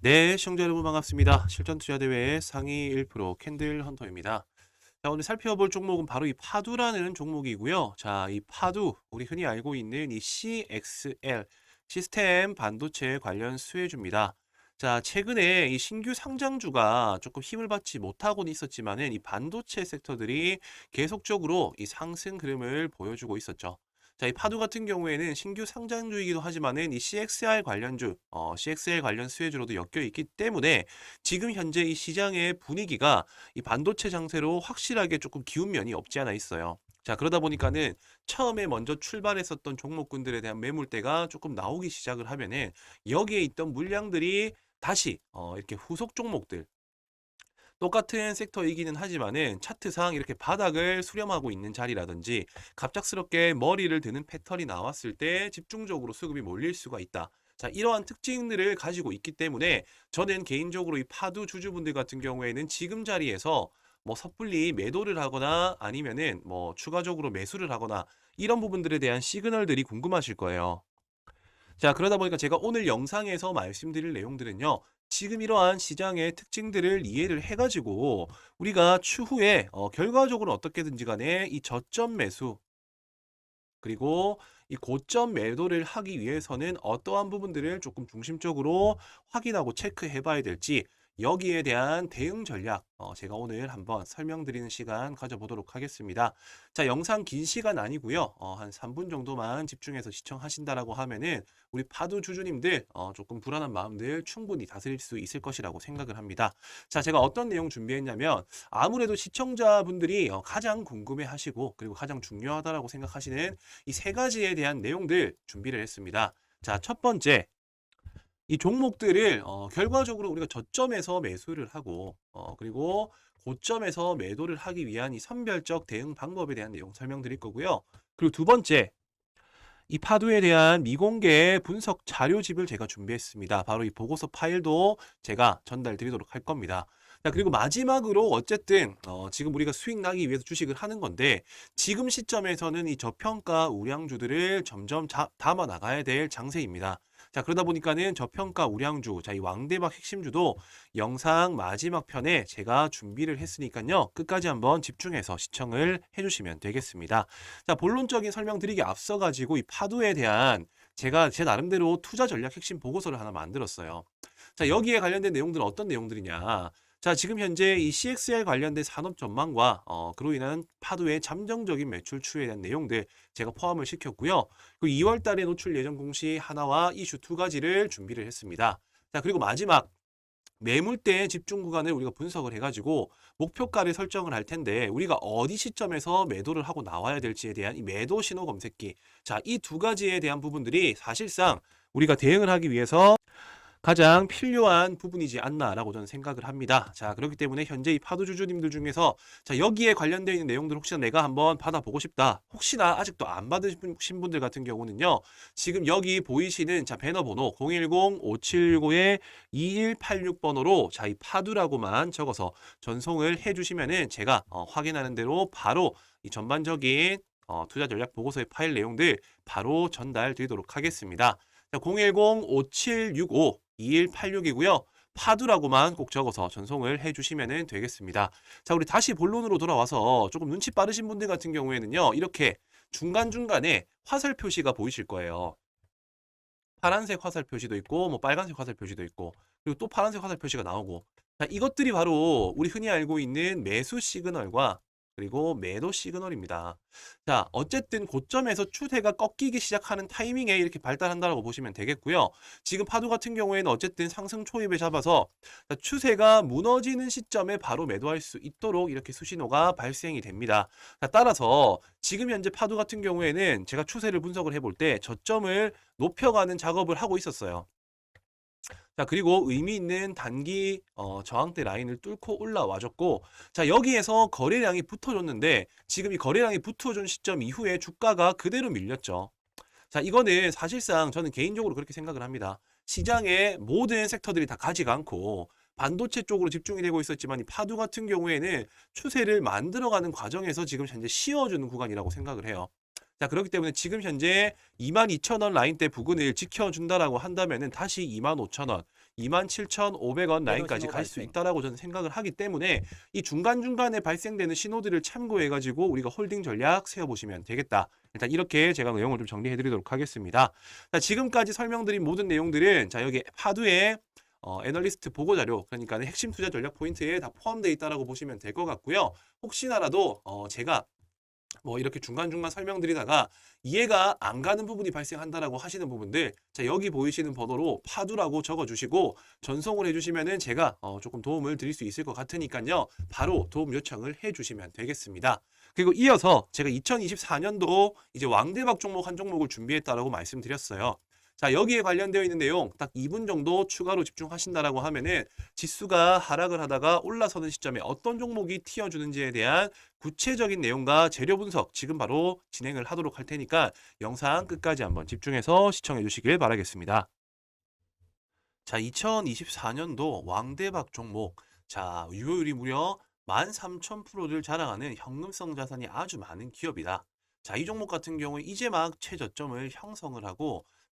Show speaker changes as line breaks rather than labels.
네, 시청자 여러분 반갑습니다. 실전 투자 대회의 상위 1% 캔들 헌터입니다. 자, 오늘 살펴볼 종목은 바로 이 파두라는 종목이고요. 자, 이 파두 우리 흔히 알고 있는 이 CXL 시스템 반도체 관련 수혜주입니다. 자, 최근에 이 신규 상장주가 조금 힘을 받지 못하고는 있었지만은 이 반도체 섹터들이 계속적으로 이 상승 흐름을 보여주고 있었죠. 자, 이 파두 같은 경우에는 신규 상장주이기도 하지만은 이 CXR 관련주, 어, CXL 관련 수혜주로도 엮여 있기 때문에 지금 현재 이 시장의 분위기가 이 반도체 장세로 확실하게 조금 기운 면이 없지 않아 있어요. 자, 그러다 보니까는 처음에 먼저 출발했었던 종목군들에 대한 매물대가 조금 나오기 시작을 하면은 여기에 있던 물량들이 다시 어, 이렇게 후속 종목들 똑같은 섹터이기는 하지만은 차트상 이렇게 바닥을 수렴하고 있는 자리라든지 갑작스럽게 머리를 드는 패턴이 나왔을 때 집중적으로 수급이 몰릴 수가 있다. 자, 이러한 특징들을 가지고 있기 때문에 저는 개인적으로 이 파두 주주분들 같은 경우에는 지금 자리에서 뭐 섣불리 매도를 하거나 아니면은 뭐 추가적으로 매수를 하거나 이런 부분들에 대한 시그널들이 궁금하실 거예요. 자, 그러다 보니까 제가 오늘 영상에서 말씀드릴 내용들은요. 지금 이러한 시장의 특징들을 이해를 해가지고 우리가 추후에 어, 결과적으로 어떻게든지 간에 이 저점 매수 그리고 이 고점 매도를 하기 위해서는 어떠한 부분들을 조금 중심적으로 확인하고 체크해 봐야 될지 여기에 대한 대응 전략 어, 제가 오늘 한번 설명드리는 시간 가져보도록 하겠습니다. 자, 영상 긴 시간 아니고요. 어, 한 3분 정도만 집중해서 시청하신다라고 하면은 우리 파두 주주님들 어, 조금 불안한 마음들 충분히 다스릴 수 있을 것이라고 생각을 합니다. 자, 제가 어떤 내용 준비했냐면 아무래도 시청자분들이 어, 가장 궁금해하시고 그리고 가장 중요하다라고 생각하시는 이 세 가지에 대한 내용들 준비를 했습니다. 자, 첫 번째 이 종목들을 어, 결과적으로 우리가 저점에서 매수를 하고 어, 그리고 고점에서 매도를 하기 위한 이 선별적 대응 방법에 대한 내용 설명드릴 거고요. 그리고 두 번째 이 파도에 대한 미공개 분석 자료집을 제가 준비했습니다. 바로 이 보고서 파일도 제가 전달 드리도록 할 겁니다. 자, 그리고 마지막으로 어쨌든 어, 지금 우리가 수익 나기 위해서 주식을 하는 건데 지금 시점에서는 이 저평가 우량주들을 점점 자, 담아 나가야 될 장세입니다. 자, 그러다 보니까는 저평가 우량주, 자, 이 왕대박 핵심주도 영상 마지막 편에 제가 준비를 했으니까요. 끝까지 한번 집중해서 시청을 해주시면 되겠습니다. 자, 본론적인 설명 드리기 앞서 가지고 이 파도에 대한 제가 제 나름대로 투자 전략 핵심 보고서를 하나 만들었어요. 자, 여기에 관련된 내용들은 어떤 내용들이냐. 자, 지금 현재 이 CXL 관련된 산업 전망과 어, 그로 인한 파도의 잠정적인 매출 추이에 대한 내용들 제가 포함을 시켰고요. 그리고 2월 달에 노출 예정 공시 하나와 이슈 두 가지를 준비를 했습니다. 자, 그리고 마지막 매물대의 집중 구간을 우리가 분석을 해가지고 목표가를 설정을 할 텐데 우리가 어디 시점에서 매도를 하고 나와야 될지에 대한 이 매도 신호 검색기 자, 이 두 가지에 대한 부분들이 사실상 우리가 대응을 하기 위해서 가장 필요한 부분이지 않나라고 저는 생각을 합니다. 자, 그렇기 때문에 현재 이 파도 주주님들 중에서 자, 여기에 관련되어 있는 내용들 혹시나 내가 한번 받아보고 싶다. 혹시나 아직도 안 받으신 분들 같은 경우는요. 지금 여기 보이시는 자, 배너 번호 010-579-2186번호로 자, 이 파두라고만 적어서 전송을 해 주시면은 제가 어, 확인하는 대로 바로 이 전반적인 어, 투자 전략 보고서의 파일 내용들 바로 전달 드리도록 하겠습니다. 자, 010-5765 2186이고요. 파두라고만 꼭 적어서 전송을 해주시면 되겠습니다. 자, 우리 다시 본론으로 돌아와서 조금 눈치 빠르신 분들 같은 경우에는요. 이렇게 중간중간에 화살 표시가 보이실 거예요. 파란색 화살 표시도 있고 뭐 빨간색 화살 표시도 있고 그리고 또 파란색 화살 표시가 나오고 자, 이것들이 바로 우리 흔히 알고 있는 매수 시그널과 그리고 매도 시그널입니다. 자, 어쨌든 고점에서 추세가 꺾이기 시작하는 타이밍에 이렇게 발달한다고 보시면 되겠고요. 지금 파도 같은 경우에는 어쨌든 상승 초입에 잡아서 자, 추세가 무너지는 시점에 바로 매도할 수 있도록 이렇게 수신호가 발생이 됩니다. 자, 따라서 지금 현재 파도 같은 경우에는 제가 추세를 분석을 해볼 때 저점을 높여가는 작업을 하고 있었어요. 자, 그리고 의미 있는 단기 어, 저항대 라인을 뚫고 올라와줬고, 자, 여기에서 거래량이 붙어줬는데, 지금 이 거래량이 붙어준 시점 이후에 주가가 그대로 밀렸죠. 자, 이거는 사실상 저는 개인적으로 그렇게 생각을 합니다. 시장의 모든 섹터들이 다 가지가 않고, 반도체 쪽으로 집중이 되고 있었지만, 이 파두 같은 경우에는 추세를 만들어가는 과정에서 지금 현재 씌워주는 구간이라고 생각을 해요. 자, 그렇기 때문에 지금 현재 22,000원 라인대 부근을 지켜준다라고 한다면은 다시 25,000원, 27,500원 라인까지 갈 수. 있다라고 저는 생각을 하기 때문에 이 중간중간에 발생되는 신호들을 참고해 가지고 우리가 홀딩 전략 세워 보시면 되겠다. 일단 이렇게 제가 내용을 좀 정리해 드리도록 하겠습니다. 자, 지금까지 설명드린 모든 내용들은 자, 여기 파두에 어, 애널리스트 보고 자료 그러니까 핵심 투자 전략 포인트에 다 포함되어 있다라고 보시면 될 것 같고요. 혹시나라도 어, 제가 뭐 이렇게 중간중간 설명드리다가 이해가 안 가는 부분이 발생한다라고 하시는 부분들 자 여기 보이시는 번호로 파두라고 적어주시고 전송을 해주시면은 제가 어, 조금 도움을 드릴 수 있을 것 같으니까요. 바로 도움 요청을 해주시면 되겠습니다. 그리고 이어서 제가 2024년도 이제 왕대박 종목 한 종목을 준비했다라고 말씀드렸어요 자 여기에 관련되어 있는 내용 딱 2분 정도 추가로 집중하신다라고 하면은 지수가 하락을 하다가 올라서는 시점에 어떤 종목이 튀어주는지에 대한 구체적인 내용과 재료 분석 지금 바로 진행을 하도록 할 테니까 영상 끝까지 한번 집중해서 시청해 주시길 바라겠습니다. 자, 2024년도 왕대박 종목. 자, 유효율이 무려 13,000%를 자랑하는 현금성 자산이 아주 많은 기업이다. 자, 이 종목 같은 경우에 이제 막 최저점을 형성을 하고